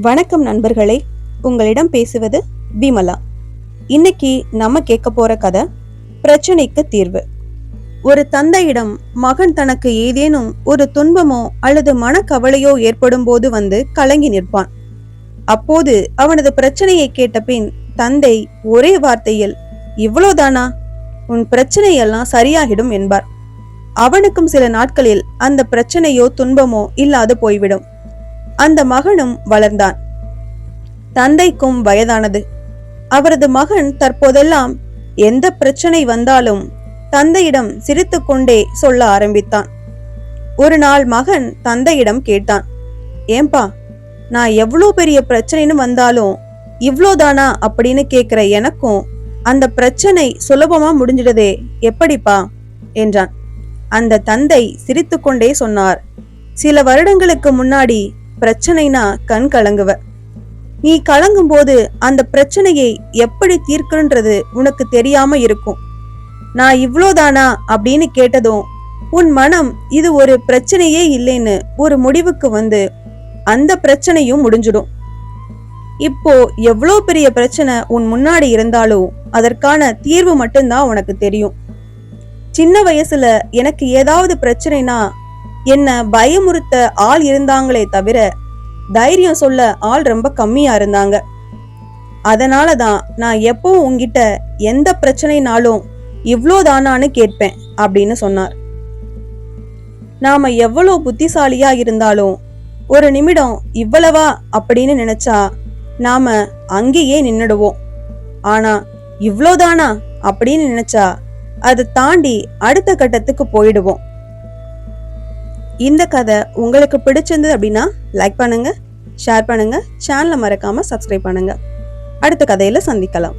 வணக்கம் நண்பர்களே. உங்களிடம் பேசுவது விமலா. இன்னைக்கு நம்ம கேட்க போற கதை பிரச்சனைக்கு தீர்வு. ஒரு தந்தையிடம் மகன் தனக்கு ஏதேனும் ஒரு துன்பமோ அல்லது மனக்கவலையோ ஏற்படும் போது வந்து கலங்கி நிற்பான். அப்போது அவனது பிரச்சனையை கேட்ட பின் தந்தை ஒரே வார்த்தையில் இவ்வளோதானா? உன் பிரச்சனையெல்லாம் சரியாகிடும் என்பார். அவனுக்கும் சில நாட்களில் அந்த பிரச்சனையோ துன்பமோ இல்லாது போய்விடும். அந்த மகனும் வளர்ந்தான். தந்தைக்கும் வயதானது. அவரது மகன் தற்போதெல்லாம் எந்த பிரச்சனை வந்தாலும் தந்தையிடம் சிரித்துக்கொண்டே சொல்ல ஆரம்பித்தான். ஒரு நாள் மகன் தந்தையிடம் கேட்டான் ஏம்பா நான் எவ்வளோ பெரிய பிரச்சனைன்னு வந்தாலும் இவ்வளோதானா? அப்படின்னு கேட்குற எனக்கும் அந்த பிரச்சனை சுலபமா முடிஞ்சிடுதே எப்படிப்பா? என்றான். அந்த தந்தை சிரித்துக்கொண்டே சொன்னார் சில வருடங்களுக்கு முன்னாடி பிரச்சனைனா கண் கலங்குவ. நீ கலங்கும் போது அந்த பிரச்சனையை எப்படி தீர்க்கன்றது உனக்கு தெரியாம இருக்கும். நான் இவ்வளோதானா அப்படின்னு கேட்டதும் உன் மனம் இது ஒரு பிரச்சனையே இல்லைன்னு ஒரு முடிவுக்கு வந்து அந்த பிரச்சனையும் முடிஞ்சிடும். இப்போ எவ்வளோ பெரிய பிரச்சனை உன் முன்னாடி இருந்தாலும் அதற்கான தீர்வு மட்டும்தான் உனக்கு தெரியும். சின்ன வயசுல எனக்கு ஏதாவது பிரச்சனைனா என்ன பயமுறுத்த ஆள் இருந்தாங்களே தவிர தைரியம் சொல்ல ஆள் ரொம்ப கம்மியா இருந்தாங்க. அதனால தான் நான் எப்பவும் உங்ககிட்ட எந்த பிரச்சனைனாலும் இவ்வளோ தானான்னு கேட்பேன் அப்படின்னு சொன்னார். நாம எவ்வளோ புத்திசாலியா இருந்தாலும் ஒரு நிமிடம் இவ்வளவா அப்படின்னு நினைச்சா நாம அங்கேயே நின்னுடுவோம். ஆனா இவ்வளோதானா அப்படின்னு நினைச்சா அதை தாண்டி அடுத்த கட்டத்துக்கு போயிடுவோம். இந்த கதை உங்களுக்கு பிடிச்சிருந்தது அப்படின்னா லைக் பண்ணுங்க ஷேர் பண்ணுங்க சேனலை மறக்காம சப்ஸ்கிரைப் பண்ணுங்க. அடுத்த கதையில சந்திக்கலாம்.